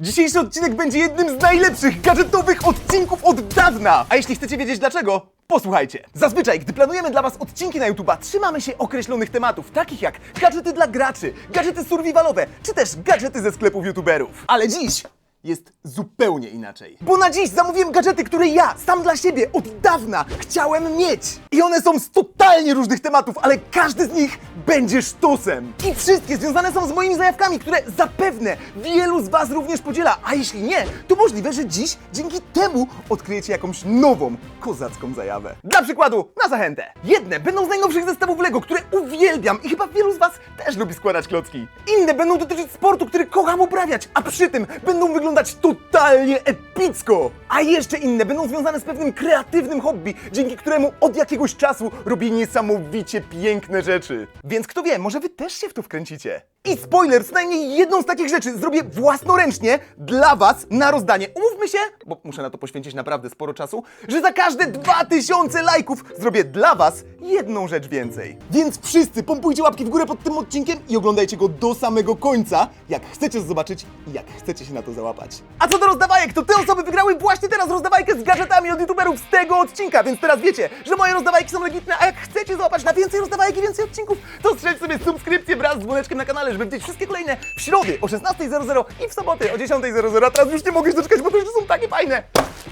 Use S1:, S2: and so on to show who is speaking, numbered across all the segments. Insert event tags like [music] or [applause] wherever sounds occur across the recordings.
S1: Dzisiejszy odcinek będzie jednym z najlepszych gadżetowych odcinków od dawna! A jeśli chcecie wiedzieć dlaczego, posłuchajcie. Zazwyczaj, gdy planujemy dla Was odcinki na YouTube'a, trzymamy się określonych tematów, takich jak gadżety dla graczy, gadżety survivalowe, czy też gadżety ze sklepów YouTuberów. Ale dziś jest zupełnie inaczej. Bo na dziś zamówiłem gadżety, które ja sam dla siebie od dawna chciałem mieć. I one są z totalnie różnych tematów, ale każdy z nich będzie sztosem. I wszystkie związane są z moimi zajawkami, które zapewne wielu z Was również podziela. A jeśli nie, to możliwe, że dziś dzięki temu odkryjecie jakąś nową, kozacką zajawę. Dla przykładu, na zachętę. Jedne będą z najnowszych zestawów LEGO, które uwielbiam i chyba wielu z Was też lubi składać klocki. Inne będą dotyczyć sportu, który kocham uprawiać, a przy tym będą wyglądać totalnie epicko. A jeszcze inne będą związane z pewnym kreatywnym hobby, dzięki któremu od jakiegoś czasu robię niesamowicie piękne rzeczy. Więc kto wie, może Wy też się w to wkręcicie. I spoiler, co najmniej jedną z takich rzeczy zrobię własnoręcznie dla Was na rozdanie. Umówmy się, bo muszę na to poświęcić naprawdę sporo czasu, że za każde 2000 lajków zrobię dla Was jedną rzecz więcej. Więc wszyscy pompujcie łapki w górę pod tym odcinkiem i oglądajcie go do samego końca, jak chcecie zobaczyć i jak chcecie się na to załapać. A co do rozdawajek, to te osoby wygrały właśnie teraz rozdawajkę z gadżetami od youtuberów z tego odcinka, więc teraz wiecie, że moje rozdawajki są legitne, a jak chcecie załapać na więcej rozdawajek i więcej odcinków, to strzelcie sobie subskrypcję wraz z dzwoneczkiem na kanale, żeby widzieć wszystkie kolejne w środy o 16.00 i w soboty o 10.00. A teraz już nie mogę się doczekać, bo to już są takie fajne.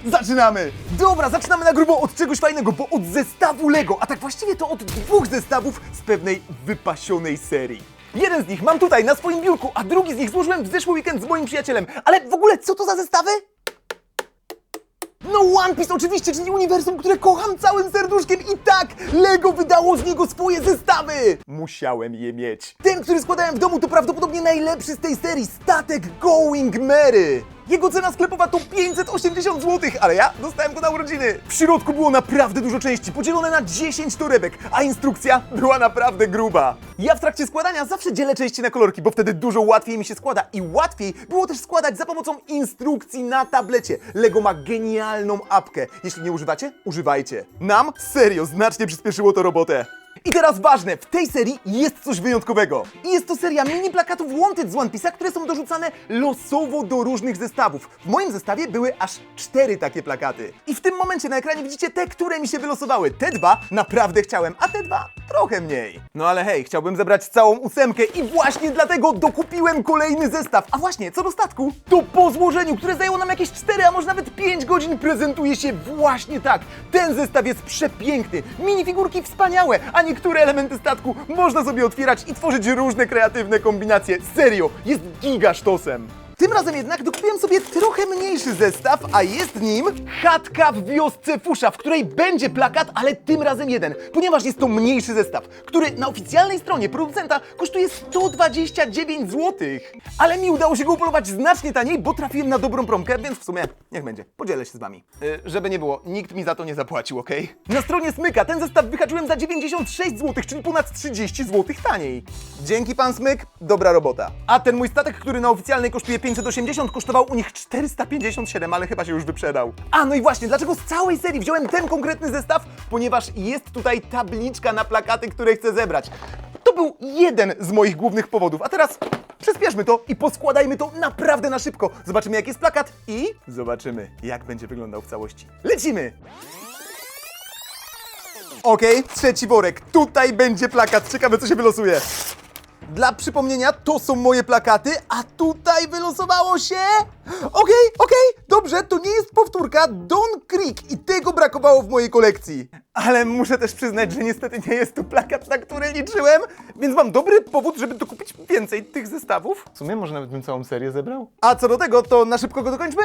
S1: Zaczynamy! Dobra, zaczynamy na grubo od czegoś fajnego, bo od zestawu Lego, a tak właściwie to od dwóch zestawów z pewnej wypasionej serii. Jeden z nich mam tutaj na swoim biurku, a drugi z nich złożyłem w zeszły weekend z moim przyjacielem. Ale w ogóle co to za zestawy? No One Piece oczywiście, czyli uniwersum, które kocham całym serduszkiem i tak Lego wydało z niego swoje zestawy! Musiałem je mieć. Ten, który składałem w domu to prawdopodobnie najlepszy z tej serii, statek Going Mary. Jego cena sklepowa to 580 zł, ale ja dostałem go na urodziny. W środku było naprawdę dużo części, podzielone na 10 torebek, a instrukcja była naprawdę gruba. Ja w trakcie składania zawsze dzielę części na kolorki, bo wtedy dużo łatwiej mi się składa i łatwiej było też składać za pomocą instrukcji na tablecie. Lego ma genialną apkę. Jeśli nie używacie, używajcie. Nam serio znacznie przyspieszyło to robotę. I teraz ważne, w tej serii jest coś wyjątkowego. I jest to seria mini plakatów Wanted z One Piece'a, które są dorzucane losowo do różnych zestawów. W moim zestawie były aż cztery takie plakaty. I w tym momencie na ekranie widzicie te, które mi się wylosowały. Te dwa naprawdę chciałem, a te dwa trochę mniej. No ale hej, chciałbym zebrać całą ósemkę i właśnie dlatego dokupiłem kolejny zestaw. A właśnie, co do statku, to po złożeniu, które zajęło nam jakieś 4, a może nawet 5 godzin, prezentuje się właśnie tak. Ten zestaw jest przepiękny, minifigurki wspaniałe, a niektóre elementy statku można sobie otwierać i tworzyć różne kreatywne kombinacje. Serio, jest giga sztosem. Tym razem jednak dokupiłem sobie trochę mniejszy zestaw, a jest nim chatka w wiosce Fusza, w której będzie plakat, ale tym razem jeden, ponieważ jest to mniejszy zestaw, który na oficjalnej stronie producenta kosztuje 129 zł. Ale mi udało się go upolować znacznie taniej, bo trafiłem na dobrą promkę, więc w sumie niech będzie, podzielę się z wami. Yy, żeby nie było, nikt mi za to nie zapłacił, ok? Na stronie Smyka ten zestaw wyhaczyłem za 96 zł, czyli ponad 30 zł taniej. Dzięki pan Smyk, dobra robota. A ten mój statek, który na oficjalnej kosztuje 580, kosztował u nich 457, ale chyba się już wyprzedał. A no i właśnie, dlaczego z całej serii wziąłem ten konkretny zestaw? Ponieważ jest tutaj tabliczka na plakaty, które chcę zebrać. To był jeden z moich głównych powodów. A teraz przyspieszmy to i poskładajmy to naprawdę na szybko. Zobaczymy, jaki jest plakat i zobaczymy, jak będzie wyglądał w całości. Lecimy! Okej, trzeci worek. Tutaj będzie plakat. Ciekawe, co się wylosuje. Dla przypomnienia, to są moje plakaty, a tutaj wylosowało się... Okej, okej, dobrze, to nie jest powtórka Don Creek i tego brakowało w mojej kolekcji. Ale muszę też przyznać, że niestety nie jest to plakat, na który liczyłem, więc mam dobry powód, żeby dokupić więcej tych zestawów. W sumie może nawet bym całą serię zebrał. A co do tego, to na szybko go dokończmy?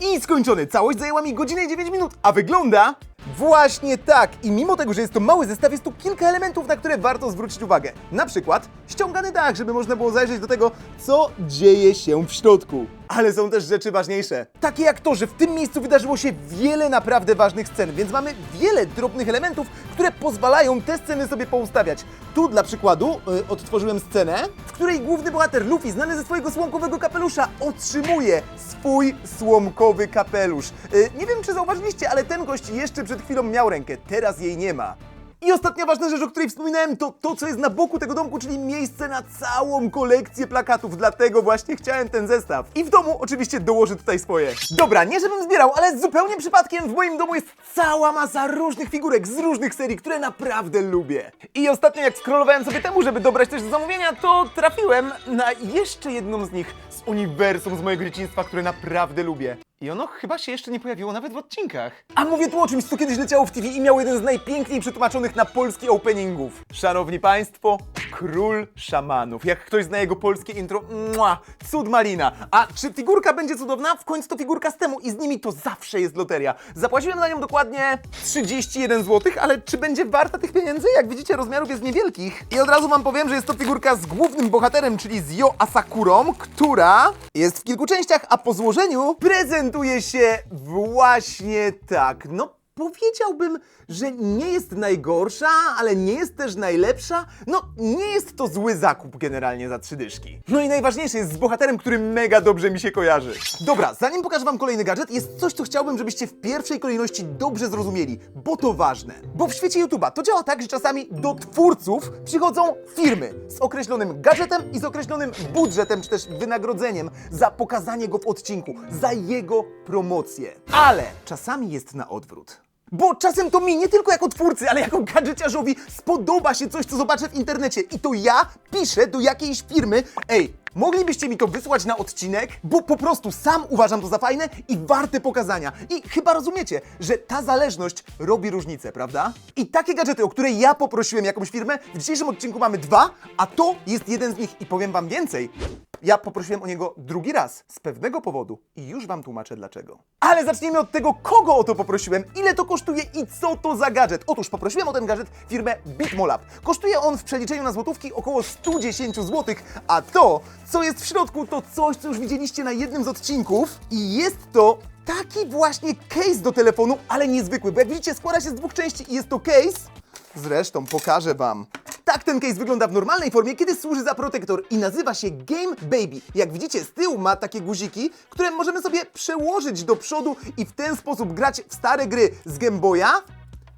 S1: I skończony. Całość zajęła mi godzinę i 9 minut, a wygląda właśnie tak. I mimo tego, że jest to mały zestaw, jest tu kilka elementów, na które warto zwrócić uwagę. Na przykład ściągany dach, żeby można było zajrzeć do tego, co dzieje się w środku. Ale są też rzeczy ważniejsze. Takie jak to, że w tym miejscu wydarzyło się wiele naprawdę ważnych scen, więc mamy wiele drobnych elementów, które pozwalają te sceny sobie poustawiać. Tu dla przykładu y, odtworzyłem scenę, w której główny bohater Luffy, znany ze swojego słomkowego kapelusza, otrzymuje swój słomkowy kapelusz. Y, nie wiem, czy zauważyliście, ale ten gość jeszcze przed chwilą miał rękę, teraz jej nie ma. I ostatnia ważna rzecz, o której wspominałem, to to, co jest na boku tego domku, czyli miejsce na całą kolekcję plakatów. Dlatego właśnie chciałem ten zestaw. I w domu oczywiście dołożę tutaj swoje. Dobra, nie żebym zbierał, ale zupełnie przypadkiem w moim domu jest cała masa różnych figurek z różnych serii, które naprawdę lubię. I ostatnio jak scrollowałem sobie temu, żeby dobrać też do zamówienia, to trafiłem na jeszcze jedną z nich z uniwersum z mojego dzieciństwa, które naprawdę lubię. I ono chyba się jeszcze nie pojawiło nawet w odcinkach. A mówię tu o czymś, co kiedyś leciało w TV i miało jeden z najpiękniej przetłumaczonych na polski openingów. Szanowni Państwo, Król Szamanów. Jak ktoś zna jego polskie intro, mua, cud malina. A czy figurka będzie cudowna? W końcu to figurka z temu i z nimi to zawsze jest loteria. Zapłaciłem za nią dokładnie 31 zł, ale czy będzie warta tych pieniędzy? Jak widzicie, rozmiarów jest niewielkich. I od razu wam powiem, że jest to figurka z głównym bohaterem, czyli z Yo Asakurą, która jest w kilku częściach, a po złożeniu prezentuje się właśnie tak. No, powiedziałbym, że nie jest najgorsza, ale nie jest też najlepsza. No, nie jest to zły zakup generalnie za trzy dyszki. No i najważniejsze jest z bohaterem, który mega dobrze mi się kojarzy. Dobra, zanim pokażę wam kolejny gadżet, jest coś, co chciałbym, żebyście w pierwszej kolejności dobrze zrozumieli, bo to ważne. Bo w świecie YouTube'a to działa tak, że czasami do twórców przychodzą firmy z określonym gadżetem i z określonym budżetem, czy też wynagrodzeniem za pokazanie go w odcinku, za jego promocję. Ale czasami jest na odwrót. Bo czasem to mi, nie tylko jako twórcy, ale jako gadżeciarzowi spodoba się coś, co zobaczę w internecie. I to ja piszę do jakiejś firmy, ej, moglibyście mi to wysłać na odcinek, bo po prostu sam uważam to za fajne i warte pokazania. I chyba rozumiecie, że ta zależność robi różnicę, prawda? I takie gadżety, o które ja poprosiłem jakąś firmę, w dzisiejszym odcinku mamy dwa, a to jest jeden z nich i powiem wam więcej. Ja poprosiłem o niego drugi raz z pewnego powodu i już wam tłumaczę dlaczego. Ale zacznijmy od tego, kogo o to poprosiłem, ile to kosztuje i co to za gadżet. Otóż poprosiłem o ten gadżet firmę Bitmolab. Kosztuje on w przeliczeniu na złotówki około 110 zł, a to, co jest w środku, to coś, co już widzieliście na jednym z odcinków i jest to taki właśnie case do telefonu, ale niezwykły, bo jak widzicie składa się z dwóch części i jest to case Zresztą pokażę Wam. Tak ten case wygląda w normalnej formie, kiedy służy za protektor i nazywa się Game Baby. Jak widzicie, z tyłu ma takie guziki, które możemy sobie przełożyć do przodu i w ten sposób grać w stare gry z Game Boya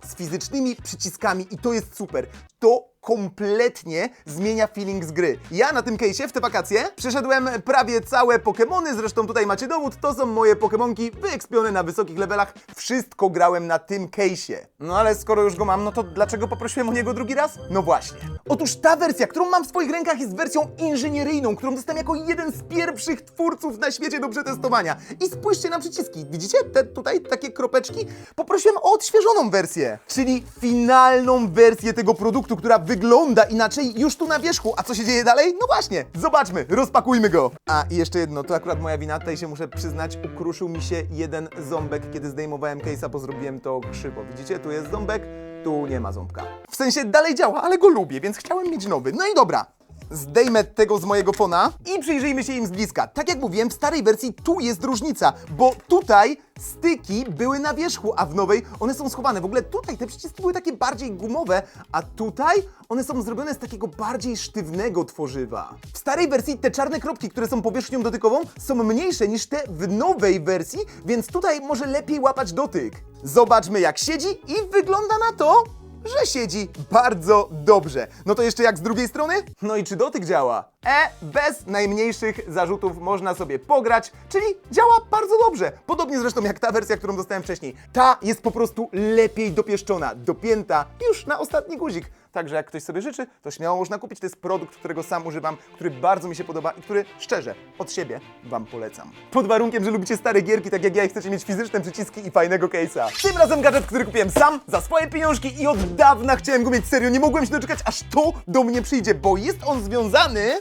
S1: z fizycznymi przyciskami i to jest super. To kompletnie zmienia feeling z gry. Ja na tym case'ie w te wakacje przeszedłem prawie całe Pokémony, zresztą tutaj macie dowód, to są moje Pokémonki wyekspione na wysokich levelach. Wszystko grałem na tym case'ie. No ale skoro już go mam, no to dlaczego poprosiłem o niego drugi raz? No właśnie. Otóż ta wersja, którą mam w swoich rękach jest wersją inżynieryjną, którą dostałem jako jeden z pierwszych twórców na świecie do przetestowania. I spójrzcie na przyciski. Widzicie te tutaj takie kropeczki? Poprosiłem o odświeżoną wersję, czyli finalną wersję tego produktu, która wygląda inaczej już tu na wierzchu. A co się dzieje dalej? No właśnie, zobaczmy, rozpakujmy go. A i jeszcze jedno, to akurat moja wina, tutaj się muszę przyznać, ukruszył mi się jeden ząbek, kiedy zdejmowałem case'a, bo zrobiłem to krzywo. Widzicie, tu jest ząbek, tu nie ma ząbka. W sensie dalej działa, ale go lubię, więc chciałem mieć nowy. No i dobra. Zdejmę tego z mojego fona i przyjrzyjmy się im z bliska. Tak jak mówiłem, w starej wersji tu jest różnica, bo tutaj styki były na wierzchu, a w nowej one są schowane. W ogóle tutaj te przyciski były takie bardziej gumowe, a tutaj one są zrobione z takiego bardziej sztywnego tworzywa. W starej wersji te czarne kropki, które są powierzchnią dotykową, są mniejsze niż te w nowej wersji, więc tutaj może lepiej łapać dotyk. Zobaczmy jak siedzi i wygląda na to, że siedzi bardzo dobrze. No to jeszcze jak z drugiej strony? No i czy dotyk działa? E, bez najmniejszych zarzutów można sobie pograć, czyli działa bardzo dobrze. Podobnie zresztą jak ta wersja, którą dostałem wcześniej. Ta jest po prostu lepiej dopieszczona, dopięta już na ostatni guzik. Także jak ktoś sobie życzy, to śmiało można kupić. To jest produkt, którego sam używam, który bardzo mi się podoba i który szczerze, od siebie Wam polecam. Pod warunkiem, że lubicie stare gierki, tak jak ja i chcecie mieć fizyczne przyciski i fajnego case'a. Tym razem gadżet, który kupiłem sam, za swoje pieniążki i od dawna chciałem go mieć serio. Nie mogłem się doczekać, aż to do mnie przyjdzie, bo jest on związany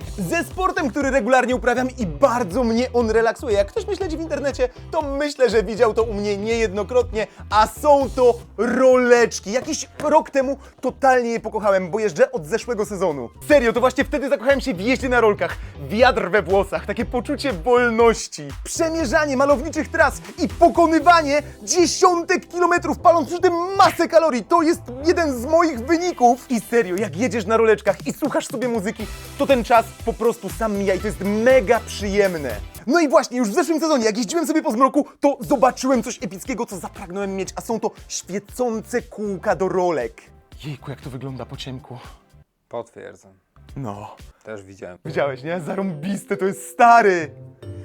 S1: ze sportem, który regularnie uprawiam i bardzo mnie on relaksuje. Jak ktoś śledzi w internecie, to myślę, że widział to u mnie niejednokrotnie, a są to roleczki. Jakiś rok temu totalnie je pokochałem, bo jeżdżę od zeszłego sezonu. Serio, to właśnie wtedy zakochałem się w jeździe na rolkach. Wiatr we włosach, takie poczucie wolności. Przemierzanie malowniczych tras i pokonywanie dziesiątek kilometrów, paląc przy tym masę kalorii. To jest jeden z moich wyników. I serio, jak jedziesz na roleczkach i słuchasz sobie muzyki, to ten czas po prostu sam mija i to jest mega przyjemne. No i właśnie, już w zeszłym sezonie, jak jeździłem sobie po zmroku, to zobaczyłem coś epickiego, co zapragnąłem mieć, a są to świecące kółka do rolek. Jejku, jak to wygląda po ciemku.
S2: Potwierdzam.
S1: No.
S2: Też widziałem.
S1: Widziałeś, nie? Zarąbiste, to jest stary!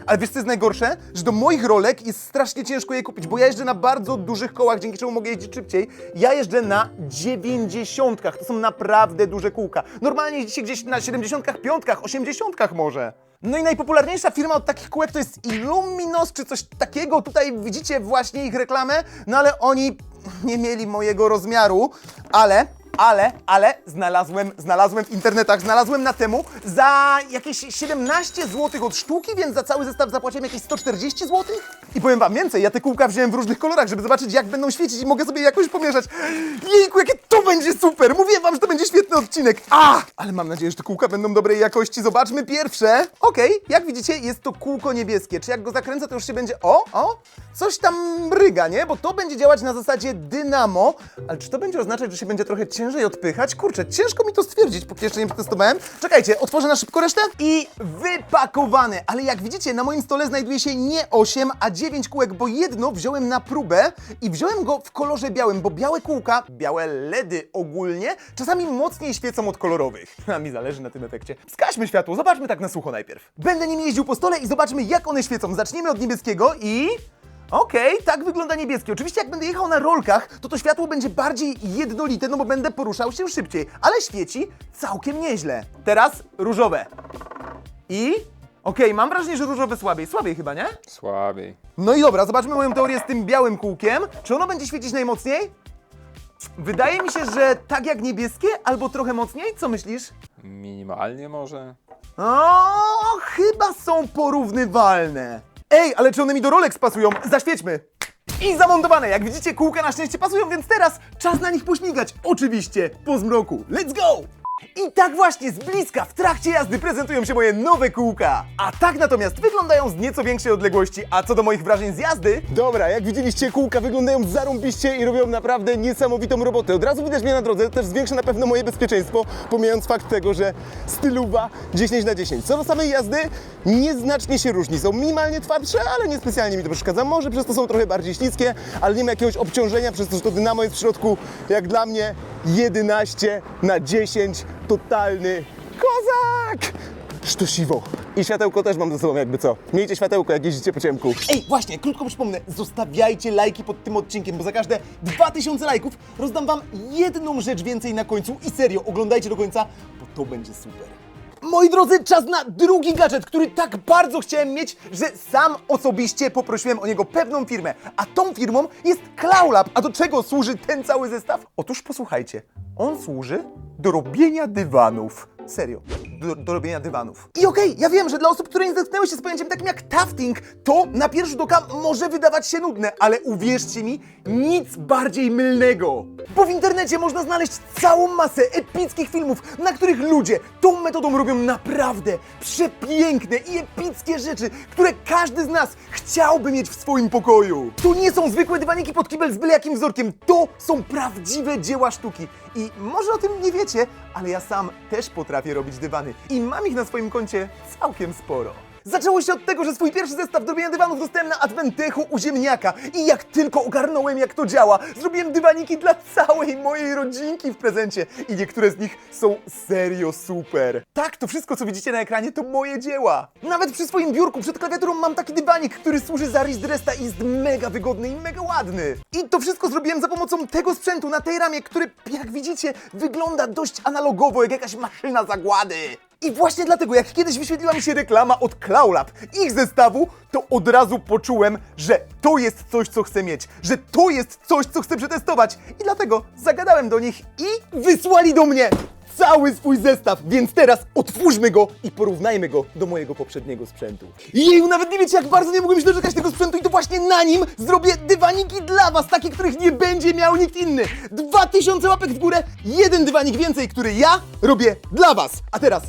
S1: Ale wiesz co jest najgorsze? Że do moich rolek jest strasznie ciężko je kupić, bo ja jeżdżę na bardzo dużych kołach, dzięki czemu mogę jeździć szybciej. Ja jeżdżę na 90. To są naprawdę duże kółka. Normalnie jeździcie gdzieś na 75, 80 może. No i najpopularniejsza firma od takich kółek to jest Illuminos czy coś takiego. Tutaj widzicie właśnie ich reklamę, no ale oni nie mieli mojego rozmiaru, ale ale, ale znalazłem, znalazłem w internetach, znalazłem na temu za jakieś 17 zł od sztuki, więc za cały zestaw zapłaciłem jakieś 140 zł. I powiem wam więcej, ja te kółka wziąłem w różnych kolorach, żeby zobaczyć jak będą świecić i mogę sobie jakoś pomieszać. Jejku, jakie to będzie super! Mówiłem wam, że to będzie świetny odcinek. A! Ale mam nadzieję, że te kółka będą dobrej jakości. Zobaczmy pierwsze. Okej, jak widzicie, jest to kółko niebieskie. Czy jak go zakręcę, to już się będzie... O, o! Coś tam mryga, nie? Bo to będzie działać na zasadzie dynamo. Ale czy to będzie oznaczać, że się będzie trochę ciężej odpychać? Kurczę, ciężko mi to stwierdzić, póki jeszcze nie przetestowałem. Czekajcie, otworzę na szybko resztę. I wypakowane. Ale jak widzicie, na moim stole znajduje się nie 8, a 9 kółek, bo jedno wziąłem na próbę i wziąłem go w kolorze białym, bo białe kółka, białe LEDy ogólnie, czasami mocniej świecą od kolorowych. [laughs] A mi zależy na tym efekcie. Wskaźmy światło, zobaczmy tak na sucho najpierw. Będę nim jeździł po stole i zobaczmy, jak one świecą. Zacznijmy od niebieskiego i... Okej, tak wygląda niebieski. Oczywiście jak będę jechał na rolkach, to to światło będzie bardziej jednolite, no bo będę poruszał się szybciej, ale świeci całkiem nieźle. Teraz różowe. I... Okej, mam wrażenie, że różowe słabiej. Słabiej chyba, nie?
S2: Słabiej.
S1: No i dobra, zobaczmy moją teorię z tym białym kółkiem. Czy ono będzie świecić najmocniej? Wydaje mi się, że tak jak niebieskie, albo trochę mocniej. Co myślisz?
S2: Minimalnie może?
S1: O, chyba są porównywalne. Ej, ale czy one mi do Rolex pasują? Zaświećmy. I zamontowane. Jak widzicie, kółka na szczęście pasują, więc teraz czas na nich pośmigać. Oczywiście, po zmroku. Let's go! I tak właśnie z bliska w trakcie jazdy prezentują się moje nowe kółka. A tak natomiast wyglądają z nieco większej odległości. A co do moich wrażeń z jazdy? Dobra, jak widzieliście, kółka wyglądają zarąbiście i robią naprawdę niesamowitą robotę. Od razu widać mnie na drodze, też zwiększa na pewno moje bezpieczeństwo, pomijając fakt tego, że styluwa 10 na 10. Co do samej jazdy, nieznacznie się różni. Są minimalnie twardsze, ale niespecjalnie mi to przeszkadza. Może przez to są trochę bardziej śliskie, ale nie ma jakiegoś obciążenia, przez to, że to dynamo jest w środku, jak dla mnie 11 na 10. Totalny kozak! Sztosiwo. I światełko też mam ze sobą jakby co. Miejcie światełko, jak jeździcie po ciemku. Ej, właśnie, krótko przypomnę, zostawiajcie lajki pod tym odcinkiem, bo za każde 2000 lajków rozdam wam jedną rzecz więcej na końcu i serio, oglądajcie do końca, bo to będzie super. Moi drodzy, czas na drugi gadżet, który tak bardzo chciałem mieć, że sam osobiście poprosiłem o niego pewną firmę. A tą firmą jest Cloudlab. A do czego służy ten cały zestaw? Otóż posłuchajcie, on służy do robienia dywanów. Serio, do, do robienia dywanów. I okej, ja wiem, że dla osób, które nie zetknęły się z pojęciem takim jak tafting, to na pierwszy rzut oka może wydawać się nudne, ale uwierzcie mi, nic bardziej mylnego. Bo w internecie można znaleźć całą masę epickich filmów, na których ludzie tą metodą robią naprawdę przepiękne i epickie rzeczy, które każdy z nas chciałby mieć w swoim pokoju. To nie są zwykłe dywaniki pod kibel z byle jakim wzorkiem, to są prawdziwe dzieła sztuki. I może o tym nie wiecie, ale ja sam też potrafię robić dywany i mam ich na swoim koncie całkiem sporo. Zaczęło się od tego, że swój pierwszy zestaw do robienia dywanów dostałem na Adventechu u ziemniaka i jak tylko ogarnąłem jak to działa, zrobiłem dywaniki dla całej mojej rodzinki w prezencie i niektóre z nich są serio super. Tak, to wszystko co widzicie na ekranie to moje dzieła. Nawet przy swoim biurku przed klawiaturą mam taki dywanik, który służy za Resta i jest mega wygodny i mega ładny. I to wszystko zrobiłem za pomocą tego sprzętu na tej ramie, który jak widzicie wygląda dość analogowo jak jakaś maszyna zagłady. I właśnie dlatego, jak kiedyś wyświetliła mi się reklama od Cloudlab, ich zestawu, to od razu poczułem, że to jest coś, co chcę mieć, że to jest coś, co chcę przetestować. I dlatego zagadałem do nich i wysłali do mnie cały swój zestaw, więc teraz otwórzmy go i porównajmy go do mojego poprzedniego sprzętu. Jeju, nawet nie wiecie, jak bardzo nie mogłem się doczekać tego sprzętu i to właśnie na nim zrobię dywaniki dla was, takie, których nie będzie miał nikt inny. 2000 łapek w górę, jeden dywanik więcej, który ja robię dla was. A teraz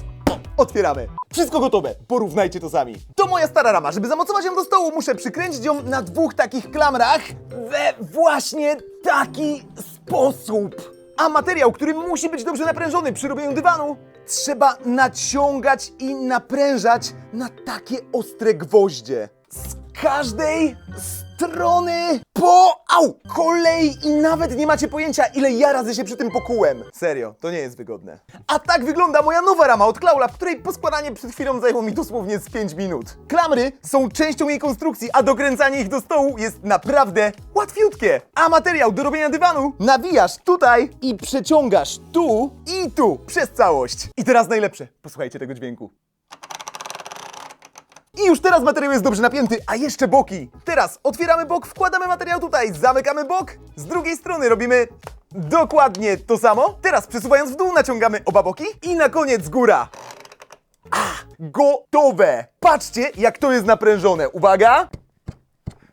S1: otwieramy. Wszystko gotowe, porównajcie to sami. To moja stara rama. Żeby zamocować ją do stołu, muszę przykręcić ją na dwóch takich klamrach we właśnie taki sposób. A materiał, który musi być dobrze naprężony przy robieniu dywanu, trzeba naciągać i naprężać na takie ostre gwoździe. Z każdej strony po... Au! Kolei i nawet nie macie pojęcia, ile ja razy się przy tym pokułem. Serio, to nie jest wygodne. A tak wygląda moja nowa rama od Klaula, której poskładanie przed chwilą zajęło mi dosłownie z 5 minut. Klamry są częścią jej konstrukcji, a dokręcanie ich do stołu jest naprawdę łatwiutkie. A materiał do robienia dywanu nawijasz tutaj i przeciągasz tu i tu przez całość. I teraz najlepsze. Posłuchajcie tego dźwięku. I już teraz materiał jest dobrze napięty, a jeszcze boki. Teraz otwieramy bok, wkładamy materiał tutaj, zamykamy bok. Z drugiej strony robimy dokładnie to samo. Teraz przesuwając w dół naciągamy oba boki i na koniec góra. A, gotowe! Patrzcie, jak to jest naprężone. Uwaga!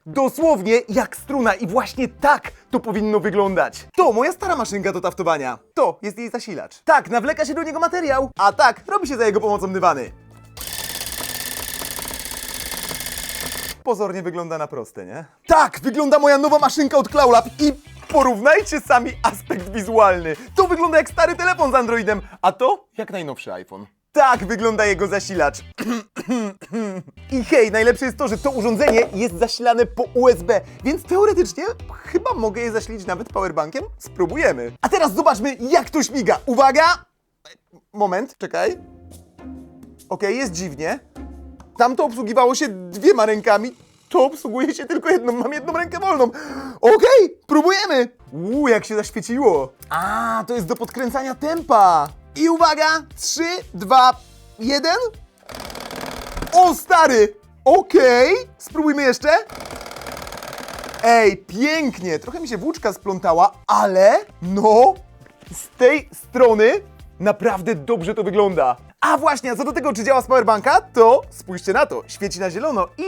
S1: Dosłownie jak struna i właśnie tak to powinno wyglądać. To moja stara maszynka do taftowania. To jest jej zasilacz. Tak, nawleka się do niego materiał, a tak robi się za jego pomocą dywany. Pozornie wygląda na proste, nie? Tak, wygląda moja nowa maszynka od Cloudlab i porównajcie sami aspekt wizualny. To wygląda jak stary telefon z Androidem, a to jak najnowszy iPhone. Tak wygląda jego zasilacz. [clears throat] I hej, najlepsze jest to, że to urządzenie jest zasilane po USB, więc teoretycznie chyba mogę je zasilić nawet powerbankiem. Spróbujemy. A teraz zobaczmy, jak to śmiga. Uwaga! Moment, czekaj. Okej, jest dziwnie. Tamto obsługiwało się dwiema rękami, to obsługuje się tylko jedną. Mam jedną rękę wolną. Okej, próbujemy. Uuu, jak się zaświeciło. A, to jest do podkręcania tempa. I uwaga, 3, 2, 1. O, stary. Okej, spróbujmy jeszcze. Ej, pięknie. Trochę mi się włóczka splątała, ale no, z tej strony naprawdę dobrze to wygląda. A właśnie, a co do tego, czy działa z powerbanka, to spójrzcie na to. Świeci na zielono i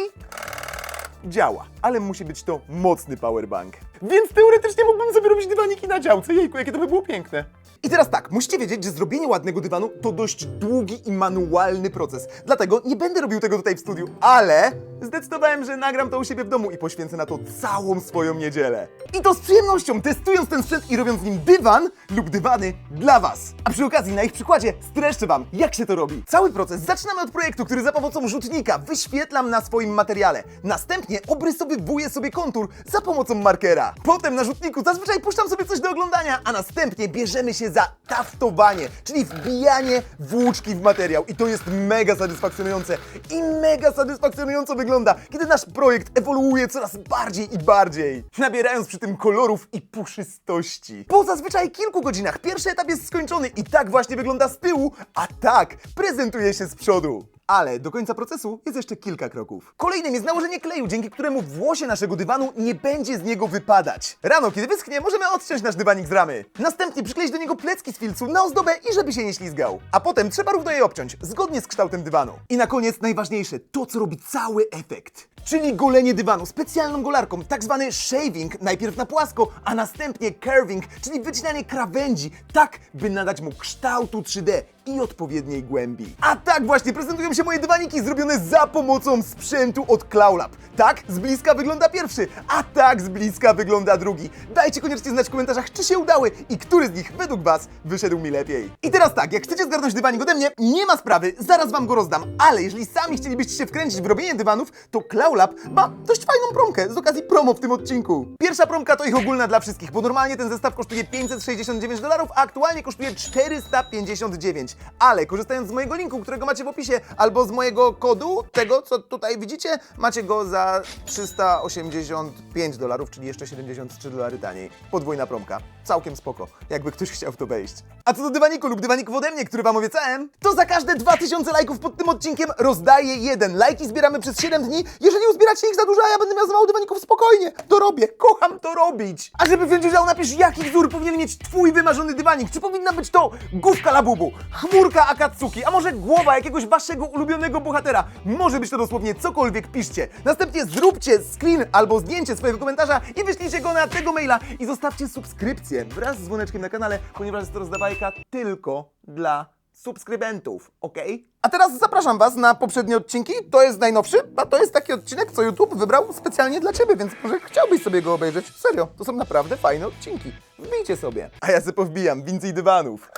S1: działa. Ale musi być to mocny powerbank. Więc teoretycznie mógłbym sobie robić dywaniki na działce. Jejku, jakie to by było piękne. I teraz tak, musicie wiedzieć, że zrobienie ładnego dywanu to dość długi i manualny proces. Dlatego nie będę robił tego tutaj w studiu, ale zdecydowałem, że nagram to u siebie w domu i poświęcę na to całą swoją niedzielę. I to z przyjemnością, testując ten sprzęt i robiąc nim dywan lub dywany dla Was. A przy okazji, na ich przykładzie streszczę Wam, jak się to robi. Cały proces zaczynamy od projektu, który za pomocą rzutnika wyświetlam na swoim materiale. Następnie obrysowywuję sobie kontur za pomocą markera. Potem na rzutniku zazwyczaj puszczam sobie coś do oglądania, a następnie bierzemy się za taftowanie, czyli wbijanie włóczki w materiał. I to jest mega satysfakcjonujące i mega satysfakcjonująco wygląda, kiedy nasz projekt ewoluuje coraz bardziej i bardziej, nabierając przy tym kolorów i puszystości. Po zazwyczaj kilku godzinach pierwszy etap jest skończony i tak właśnie wygląda z tyłu, a tak prezentuje się z przodu. Ale do końca procesu jest jeszcze kilka kroków. Kolejnym jest nałożenie kleju, dzięki któremu włosie naszego dywanu nie będzie z niego wypadać. Rano, kiedy wyschnie, możemy odciąć nasz dywanik z ramy. Następnie przykleić do niego plecki z filcu na ozdobę i żeby się nie ślizgał. A potem trzeba równo je obciąć, zgodnie z kształtem dywanu. I na koniec najważniejsze, to co robi cały efekt. Czyli golenie dywanu specjalną golarką, tak zwany shaving, najpierw na płasko, a następnie curving, czyli wycinanie krawędzi, tak by nadać mu kształtu 3D i odpowiedniej głębi. A tak właśnie prezentują się moje dywaniki zrobione za pomocą sprzętu od Cloudlab. Tak z bliska wygląda pierwszy, a tak z bliska wygląda drugi. Dajcie koniecznie znać w komentarzach, czy się udały i który z nich według Was wyszedł mi lepiej. I teraz tak, jak chcecie zgarnąć dywanik ode mnie, nie ma sprawy, zaraz Wam go rozdam, ale jeżeli sami chcielibyście się wkręcić w robienie dywanów, to Cloudlab ma dość fajną promkę z okazji promo w tym odcinku. Pierwsza promka to ich ogólna dla wszystkich, bo normalnie ten zestaw kosztuje 569 dolarów, a aktualnie kosztuje 459. Ale korzystając z mojego linku, którego macie w opisie, albo z mojego kodu, tego co tutaj widzicie, macie go za 385 dolarów, czyli jeszcze 73 dolary taniej. Podwójna promka. Całkiem spoko, jakby ktoś chciał w to wejść. A co do dywaniku lub dywaników ode mnie, który wam obiecałem, to za każde 2000 lajków pod tym odcinkiem rozdaję jeden. Lajki zbieramy przez 7 dni. Jeżeli uzbieracie ich za dużo, a ja będę miał za mało dywaników, spokojnie. To robię, kocham to robić. A żeby wziąć udział, napisz jaki wzór powinien mieć twój wymarzony dywanik. Czy powinna być to główka labubu, chmurka Akatsuki, a może głowa jakiegoś waszego ulubionego bohatera. Może być to dosłownie cokolwiek, piszcie. Następnie zróbcie screen albo zdjęcie swojego komentarza i wyślijcie go na tego maila i zostawcie subskrypcję wraz z dzwoneczkiem na kanale, ponieważ jest to rozdawajka tylko dla subskrybentów, ok? A teraz zapraszam Was na poprzednie odcinki. To jest najnowszy, a to jest taki odcinek, co YouTube wybrał specjalnie dla Ciebie, więc może chciałbyś sobie go obejrzeć. Serio, to są naprawdę fajne odcinki. Wbijcie sobie. A ja sobie powbijam więcej dywanów.